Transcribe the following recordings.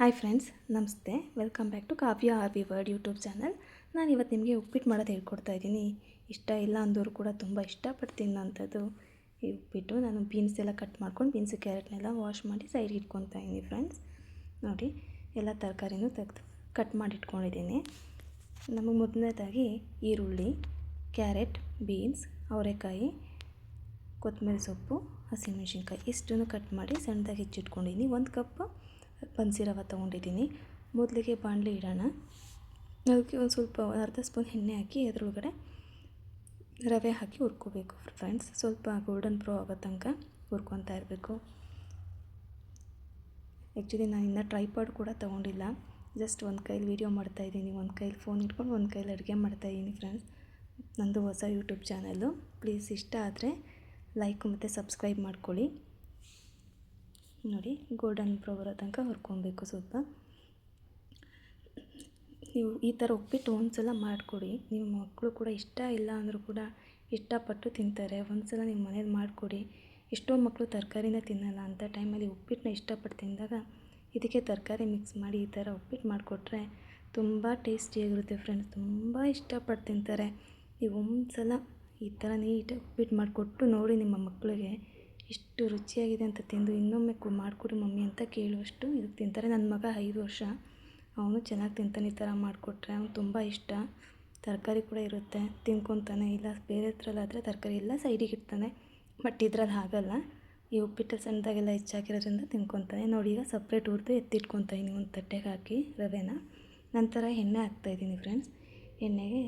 Hi friends ನಮಸ್ತೆ. Welcome back to Kavya R V word YouTube channel ನಾನು ಇವತ್ತು ನಿಮಗೆ ಉಪ್ಪಿಟ್ಟು ಮಾಡೋದು ಹೇಳ್ಕೊಡ್ತಾ ಇದ್ದೀನಿ. ಇಷ್ಟ ಇಲ್ಲ ಅಂದವರು ಕೂಡ ತುಂಬ ಇಷ್ಟಪಟ್ಟು ತಿನ್ನೋಂಥದ್ದು ಈ ಉಪ್ಪಿಟ್ಟು. ನಾನು ಬೀನ್ಸ್ ಎಲ್ಲ ಕಟ್ ಮಾಡ್ಕೊಂಡು ಬೀನ್ಸು ಕ್ಯಾರೆಟ್ನೆಲ್ಲ ವಾಶ್ ಮಾಡಿ ಸೈಡ್ಗೆ ಇಟ್ಕೊತಾ ಇದ್ದೀನಿ ಫ್ರೆಂಡ್ಸ್ ನೋಡಿ, ಎಲ್ಲ ತರಕಾರಿನೂ ತೆಗೆದು ಕಟ್ ಮಾಡಿ ಇಟ್ಕೊಂಡಿದ್ದೀನಿ. ನಮಗೆ ಮೊದಲನೇದಾಗಿ ಈರುಳ್ಳಿ ಕ್ಯಾರೆಟ್ ಬೀನ್ಸ್ ಅವರೆಕಾಯಿ ಕೊತ್ತಂಬರಿ ಸೊಪ್ಪು, ಹಸಿಮೆಣ್ಸಿನ್ಕಾಯಿ, ಇಷ್ಟನ್ನು ಕಟ್ ಮಾಡಿ ಸಣ್ಣದಾಗಿ ಹೆಚ್ಚಿಟ್ಕೊಂಡಿದ್ದೀನಿ. ಒಂದು ಕಪ್ ಬನ್ಸಿ ರವೆ ತೊಗೊಂಡಿದ್ದೀನಿ. ಮೊದಲಿಗೆ ಬಾಣಲೆ ಇಡೋಣ. ಅದಕ್ಕೆ ಒಂದು ಸ್ವಲ್ಪ ಅರ್ಧ ಸ್ಪೂನ್ ಎಣ್ಣೆ ಹಾಕಿ ಅದರೊಳಗಡೆ ರವೆ ಹಾಕಿ ಹುರ್ಕೋಬೇಕು ಫ್ರೆಂಡ್ಸ್ ಸ್ವಲ್ಪ ಗೋಲ್ಡನ್ ಪ್ರೊ ಆಗೋ ತನಕ ಹುರ್ಕೊತಾ ಇರಬೇಕು. ಆ್ಯಕ್ಚುಲಿ ನಾನು ಇನ್ನೂ ಟ್ರೈಪಾಡ್ ಕೂಡ ತೊಗೊಂಡಿಲ್ಲ. ಜಸ್ಟ್ ಒಂದು ಕೈಲಿ ವೀಡಿಯೋ ಮಾಡ್ತಾಯಿದ್ದೀನಿ ಒಂದು ಕೈಲಿ ಫೋನ್ ಇಟ್ಕೊಂಡು ಒಂದು ಕೈಲಿ ಅಡುಗೆ ಮಾಡ್ತಾಯಿದ್ದೀನಿ ಫ್ರೆಂಡ್ಸ್ ನಂದು ಹೊಸ ಯೂಟ್ಯೂಬ್ ಚಾನಲ್ಲು ಪ್ಲೀಸ್ ಇಷ್ಟ ಆದರೆ ಲೈಕ್ ಮತ್ತು ಸಬ್ಸ್ಕ್ರೈಬ್ ಮಾಡ್ಕೊಳ್ಳಿ. ನೋಡಿ ಗೋಲ್ಡನ್ ಪ್ರೊ ಬರೋ ತನಕ ಹುರ್ಕೊಬೇಕು ಸ್ವಲ್ಪ. ನೀವು ಈ ಥರ ಉಪ್ಪಿಟ್ಟು ಒಂದು ಸಲ ಮಾಡಿಕೊಡಿ. ನಿಮ್ಮ ಮಕ್ಕಳು ಕೂಡ ಇಷ್ಟ ಇಲ್ಲ ಅಂದರೂ ಕೂಡ ಇಷ್ಟಪಟ್ಟು ತಿಂತಾರೆ. ಒಂದು ಸಲ ನಿಮ್ಮ ಮನೇಲಿ ಮಾಡಿಕೊಡಿ. ಎಷ್ಟೋ ಮಕ್ಕಳು ತರಕಾರಿನ ತಿನ್ನಲ್ಲ. ಅಂತ ಟೈಮಲ್ಲಿ ಉಪ್ಪಿಟ್ಟನ್ನ ಇಷ್ಟಪಟ್ಟು ತಿಂದಾಗ ಇದಕ್ಕೆ ತರಕಾರಿ ಮಿಕ್ಸ್ ಮಾಡಿ ಈ ಥರ ಉಪ್ಪಿಟ್ಟು ಮಾಡಿಕೊಟ್ರೆ ತುಂಬ ಟೇಸ್ಟಿಯಾಗಿರುತ್ತೆ ಫ್ರೆಂಡ್ಸ್ ತುಂಬ ಇಷ್ಟಪಟ್ಟು ತಿಂತಾರೆ. ನೀವು ಒಂದು ಸಲ ಈ ಥರ ನೀಟಾಗಿ ಉಪ್ಪಿಟ್ಟು ಮಾಡಿಕೊಟ್ಟು ನೋಡಿ ನಿಮ್ಮ ಮಕ್ಕಳಿಗೆ ಎಷ್ಟು ರುಚಿಯಾಗಿದೆ ಅಂತ ತಿಂದು ಇನ್ನೊಮ್ಮೆ ಕು, ಮಾಡಿಕೊಡಿ ಮಮ್ಮಿ ಅಂತ ಕೇಳುವಷ್ಟು ಇದಕ್ಕೆ ತಿಂತಾರೆ. ನನ್ನ ಮಗ ಐದು ವರ್ಷ. ಅವನು ಚೆನ್ನಾಗಿ ತಿಂತಾನೆ ಈ ಥರ ಮಾಡಿಕೊಟ್ರೆ. ಅವ್ನು ತುಂಬ ಇಷ್ಟ. ತರಕಾರಿ ಕೂಡ ಇರುತ್ತೆ. ತಿನ್ಕೊತಾನೆ. ಇಲ್ಲ ಬೇರೆ ಹತ್ರಲ್ಲಾದರೆ ತರಕಾರಿ ಎಲ್ಲ ಸೈಡಿಗೆ ಇಡ್ತಾನೆ. ಬಟ್ ಇದ್ರಲ್ಲಿ ಹಾಗಲ್ಲ. ಈ ಉಪ್ಪಿಟ್ಟು ಸಣ್ಣದಾಗೆಲ್ಲ ಹೆಚ್ಚಾಕಿರೋದ್ರಿಂದ ತಿನ್ಕೊತಾನೆ. ನೋಡಿ ಈಗ ಸಪ್ರೇಟ್ ಹುರಿದು ಎತ್ತಿಟ್ಕೊತಾಯಿನಿ ಒಂದು ತಟ್ಟೆಗೆ ಹಾಕಿ ರವೆನ. ನಂತರ ಎಣ್ಣೆ ಹಾಕ್ತಾಯಿದ್ದೀನಿ ಫ್ರೆಂಡ್ಸ್ ಎಣ್ಣೆಗೆ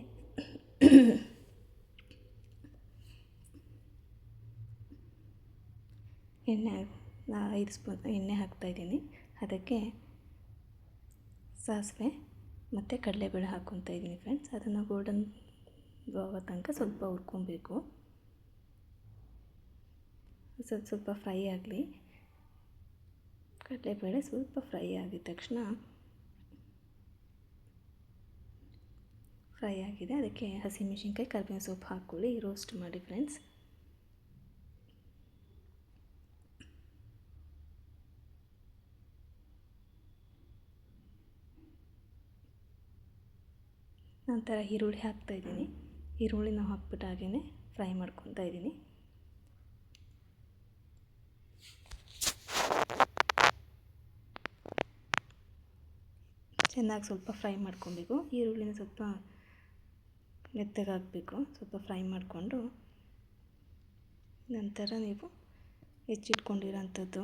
ಎಣ್ಣೆ ಐದು ಸ್ಪೂನ್ ಎಣ್ಣೆ ಹಾಕ್ತಾಯಿದ್ದೀನಿ ಅದಕ್ಕೆ ಸಾಸಿವೆ ಮತ್ತು ಕಡಲೆಬೇಳೆ ಹಾಕ್ಕೊತಾ ಇದ್ದೀನಿ ಫ್ರೆಂಡ್ಸ್ ಅದನ್ನು ಗೋಲ್ಡನ್ ಆಗೋ ತನಕ ಸ್ವಲ್ಪ ಹುರ್ಕೊಬೇಕು. ಸ್ವಲ್ಪ ಸ್ವಲ್ಪ ಫ್ರೈ ಆಗಲಿ. ಕಡಲೆಬೇಳೆ ಸ್ವಲ್ಪ ಫ್ರೈ ಆಗಿದ ತಕ್ಷಣ ಫ್ರೈ ಆಗಿದೆ. ಅದಕ್ಕೆ ಹಸಿಮೆಣ್ಸಿನ್ಕಾಯಿ ಕರಿಬೇವಿನ ಸೊಪ್ಪು ಹಾಕ್ಕೊಳ್ಳಿ. ರೋಸ್ಟ್ ಮಾಡಿ ಫ್ರೆಂಡ್ಸ್ ನಂತರ ಈರುಳ್ಳಿ ಹಾಕ್ತಾಯಿದ್ದೀನಿ ಈರುಳ್ಳಿನ ಹಾಕ್ಬಿಟ್ಟು ಹಾಗೇ ಫ್ರೈ ಮಾಡ್ಕೊತಾ ಇದ್ದೀನಿ. ಚೆನ್ನಾಗಿ ಸ್ವಲ್ಪ ಫ್ರೈ ಮಾಡ್ಕೊಬೇಕು. ಈರುಳ್ಳಿನ ಸ್ವಲ್ಪ ಮೆತ್ತಗಾಗಬೇಕು ಸ್ವಲ್ಪ ಫ್ರೈ ಮಾಡಿಕೊಂಡು ನಂತರ ನೀವು ಹೆಚ್ಚಿಟ್ಕೊಂಡಿರೋಂಥದ್ದು,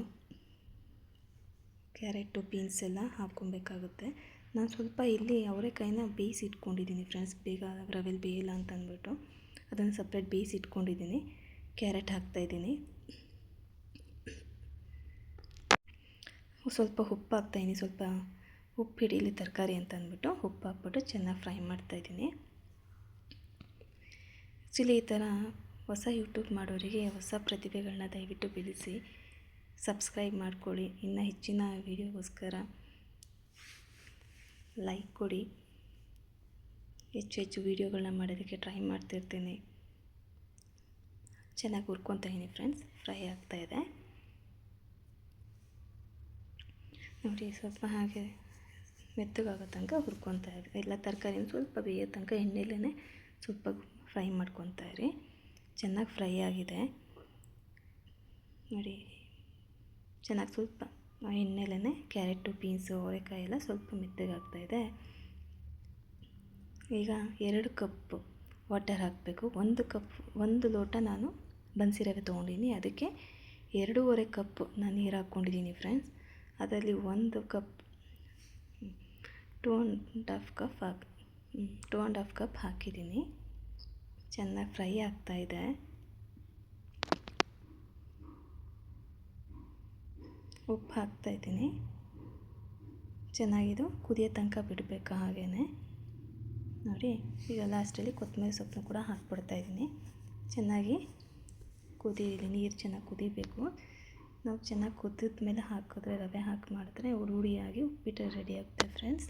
ಕ್ಯಾರೆಟು, ಬೀನ್ಸ್ ಎಲ್ಲ ಹಾಕ್ಕೊಬೇಕಾಗುತ್ತೆ. ನಾನು ಸ್ವಲ್ಪ ಇಲ್ಲಿ ಅವರೆಕಾಯಿನ ಬೇಯಿಸಿ ಇಟ್ಕೊಂಡಿದ್ದೀನಿ ಫ್ರೆಂಡ್ಸ್ ಬೇಗ ರವೆಲ್ ಬೇಯಿಲ್ಲ ಅಂತ ಅಂದ್ಬಿಟ್ಟು. ಅದನ್ನು ಸಪ್ರೇಟ್ ಬೇಯಿಸಿ ಇಟ್ಕೊಂಡಿದ್ದೀನಿ. ಕ್ಯಾರೆಟ್ ಹಾಕ್ತಾಯಿದ್ದೀನಿ ಸ್ವಲ್ಪ ಉಪ್ಪು ಹಾಕ್ತಾಯಿದ್ದೀನಿ ಸ್ವಲ್ಪ ಉಪ್ಪು ಹಿಡೀಲಿ ತರಕಾರಿ ಅಂತ ಅಂದ್ಬಿಟ್ಟು ಉಪ್ಪು ಹಾಕ್ಬಿಟ್ಟು ಚೆನ್ನಾಗಿ ಫ್ರೈ ಮಾಡ್ತಾಯಿದ್ದೀನಿ ಆ್ಯಕ್ಚುಲಿ ಈ ಥರ ಹೊಸ ಯೂಟ್ಯೂಬ್ ಮಾಡೋರಿಗೆ ಹೊಸ ಪ್ರತಿಭೆಗಳನ್ನ ದಯವಿಟ್ಟು ಬೆಳೆಸಿ ಸಬ್ಸ್ಕ್ರೈಬ್ ಮಾಡ್ಕೊಳ್ಳಿ. ಇನ್ನು ಹೆಚ್ಚಿನ ವೀಡಿಯೋಗೋಸ್ಕರ ಲೈಕ್ ಕೊಡಿ. ಹೆಚ್ಚು ಹೆಚ್ಚು ವೀಡಿಯೋಗಳನ್ನ ಮಾಡೋದಕ್ಕೆ ಟ್ರೈ ಮಾಡ್ತಿರ್ತೀನಿ. ಚೆನ್ನಾಗಿ ಹುರ್ಕೊತಾ ಫ್ರೆಂಡ್ಸ್ ಫ್ರೈ ಆಗ್ತಾ ಇದೆ. ನೋಡಿ, ಸ್ವಲ್ಪ ಹಾಗೆ ಮೆತ್ತಗಾಗೋ ತನಕ ಹುರ್ಕೊತಾ ಇರಿ. ಎಲ್ಲ ತರಕಾರಿನ ಸ್ವಲ್ಪ ಬೇಯೋ ತನಕ ಎಣ್ಣೆಲೇ ಸ್ವಲ್ಪ ಫ್ರೈ ಮಾಡ್ಕೊತಾ ಇರಿ. ಚೆನ್ನಾಗಿ ಫ್ರೈ ಆಗಿದೆ. ನೋಡಿ, ಚೆನ್ನಾಗಿ ಸ್ವಲ್ಪ ಎಣ್ಣೆಲೇ ಕ್ಯಾರೆಟು, ಬೀನ್ಸು, ಅವರೆಕಾಯಿ ಎಲ್ಲ ಸ್ವಲ್ಪ ಮೆತ್ತಗಾಗ್ತಾಯಿದೆ ಈಗ ಎರಡು ಕಪ್ ವಾಟರ್ ಹಾಕಬೇಕು. ಒಂದು ಕಪ್, ಒಂದು ಲೋಟ ನಾನು ಬನ್ಸಿ ರವೆ ತೊಗೊಂಡಿದ್ದೀನಿ. ಅದಕ್ಕೆ ಎರಡೂವರೆ ಕಪ್ ನಾನು ನೀರು ಹಾಕ್ಕೊಂಡಿದ್ದೀನಿ ಫ್ರೆಂಡ್ಸ್. ಅದರಲ್ಲಿ ಒಂದು cup, two and half cup hockey two and half cup ಹಾಕಿದ್ದೀನಿ. ಚೆನ್ನಾಗಿ ಫ್ರೈ ಆಗ್ತಾಯಿದೆ ಉಪ್ಪು ಹಾಕ್ತಾಯಿದ್ದೀನಿ. ಚೆನ್ನಾಗಿದು ಕುದಿಯೋ ತನಕ ಬಿಡಬೇಕು ಹಾಗೇ ನೋಡಿ, ಈಗ ಲಾಸ್ಟಲ್ಲಿ ಕೊತ್ತಂಬರಿ ಸೊಪ್ಪನ್ನು ಕೂಡ ಹಾಕ್ಬಿಡ್ತಾಯಿದ್ದೀನಿ. ಚೆನ್ನಾಗಿ ಕುದೀಲಿ ನೀರು ಚೆನ್ನಾಗಿ ಕುದಿಬೇಕು. ನಾವು ಚೆನ್ನಾಗಿ ಕುದಿದ ಮೇಲೆ ಹಾಕಿದ್ರೆ, ರವೆ ಹಾಕಿ ಮಾಡಿದ್ರೆ ಹುಡಿಯಾಗಿ ಉಪ್ಪಿಟ್ಟು ರೆಡಿ ಆಗುತ್ತೆ ಫ್ರೆಂಡ್ಸ್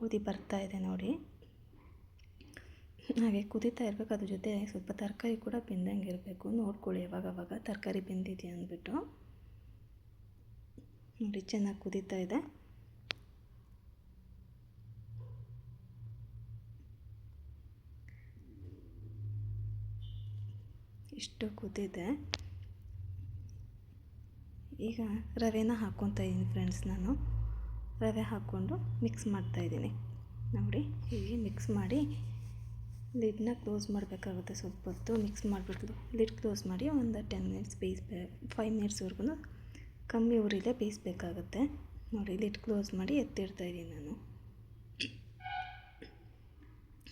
ಕುದಿ ಬರ್ತಾ ಇದೆ ನೋಡಿ. ಹಾಗೆ ಕುದೀತಾ ಇರಬೇಕು, ಅದ್ರ ಜೊತೆ ಸ್ವಲ್ಪ ತರಕಾರಿ ಕೂಡ ಬೆಂದಂಗೆ ಇರಬೇಕು. ನೋಡ್ಕೊಳ್ಳಿ ಅವಾಗ ಅವಾಗ ತರಕಾರಿ ಬೆಂದಿದೆಯಾ ಅಂದ್ಬಿಟ್ಟು. ನೋಡಿ, ಚೆನ್ನಾಗಿ ಕುದೀತಾ ಇದೆ. ಇಷ್ಟು ಕುದಿದೆ. ಈಗ ರವೆನ ಹಾಕ್ಕೊತಾ ಇದ್ದೀನಿ ಫ್ರೆಂಡ್ಸ್ ನಾನು. ರವೆ ಹಾಕ್ಕೊಂಡು ಮಿಕ್ಸ್ ಮಾಡ್ತಾ ಇದ್ದೀನಿ ನೋಡಿ, ಹೀಗೆ ಮಿಕ್ಸ್ ಮಾಡಿ ಲಿಡ್ನ ಕ್ಲೋಸ್ ಮಾಡಬೇಕಾಗುತ್ತೆ ಸ್ವಲ್ಪ ಹೊತ್ತು. ಮಿಕ್ಸ್ ಮಾಡಿಬಿಟ್ಟು ಲಿಡ್ ಕ್ಲೋಸ್ ಮಾಡಿ ಒಂದು ಟೆನ್ ಮಿನಿಟ್ಸ್ ಬೇಯಿಸ್ಬೇ ಫೈವ್ ಮಿನಿಟ್ಸ್ವರೆಗೂ ಕಮ್ಮಿ ಉರಿಲೇ ಬೇಯಿಸ್ಬೇಕಾಗತ್ತೆ. ನೋಡಿ ಲಿಡ್ ಕ್ಲೋಸ್ ಮಾಡಿ ಎತ್ತಿಡ್ತಾ ಇದ್ದೀನಿ ನಾನು.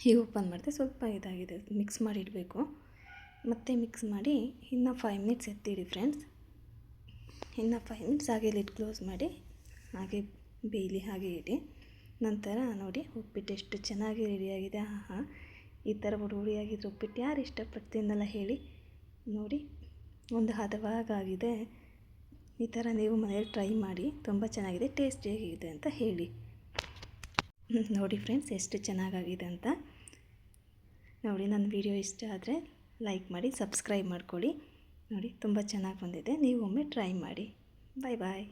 ಈಗ ಓಪನ್ ಮಾಡಿದೆ, ಸ್ವಲ್ಪ ಇದಾಗಿದೆ. ಮಿಕ್ಸ್ ಮಾಡಿ ಇಡಬೇಕು. ಮತ್ತೆ ಮಿಕ್ಸ್ ಮಾಡಿ ಇನ್ನು ಫೈವ್ ಮಿನಿಟ್ಸ್ ಎತ್ತಿಡಿ ಫ್ರೆಂಡ್ಸ್ ಇನ್ನು ಫೈವ್ ಮಿನಿಟ್ಸ್ ಹಾಗೆ ಲಿಡ್ ಕ್ಲೋಸ್ ಮಾಡಿ ಹಾಗೆ ಬೇಯಲಿ, ಹಾಗೆ ಇಡಿ. ನಂತರ ನೋಡಿ, ಉಪ್ಪಿಟ್ಟು ಎಷ್ಟು ಚೆನ್ನಾಗಿ ರೆಡಿಯಾಗಿದೆ ಆಹಾ, ಈ ಥರ ಹುಡುಗಿಯಾಗಿದ್ರೆ ಉಪ್ಪಿಟ್ಟು ಯಾರು ಇಷ್ಟಪಟ್ಟು ತಿನ್ನಲ್ಲ ಹೇಳಿ. ನೋಡಿ, ಒಂದು ಹದವಾಗಾಗಿದೆ. ಈ ಥರ ನೀವು ಮನೇಲಿ ಟ್ರೈ ಮಾಡಿ, ತುಂಬ ಚೆನ್ನಾಗಿದೆ ಟೇಸ್ಟ್ ಹೇಗಿದೆ ಅಂತ ಹೇಳಿ. ನೋಡಿ ಫ್ರೆಂಡ್ಸ್, ಎಷ್ಟು ಚೆನ್ನಾಗಾಗಿದೆ ಅಂತ. ನೋಡಿ, ನನ್ನ ವಿಡಿಯೋ ಇಷ್ಟ ಆದರೆ ಲೈಕ್ ಮಾಡಿ, ಸಬ್ಸ್ಕ್ರೈಬ್ ಮಾಡ್ಕೊಳ್ಳಿ. ನೋಡಿ, ತುಂಬ ಚೆನ್ನಾಗಿ ಬಂದಿದೆ. ನೀವು ಒಮ್ಮೆ ಟ್ರೈ ಮಾಡಿ. ಬಾಯ್ ಬಾಯ್.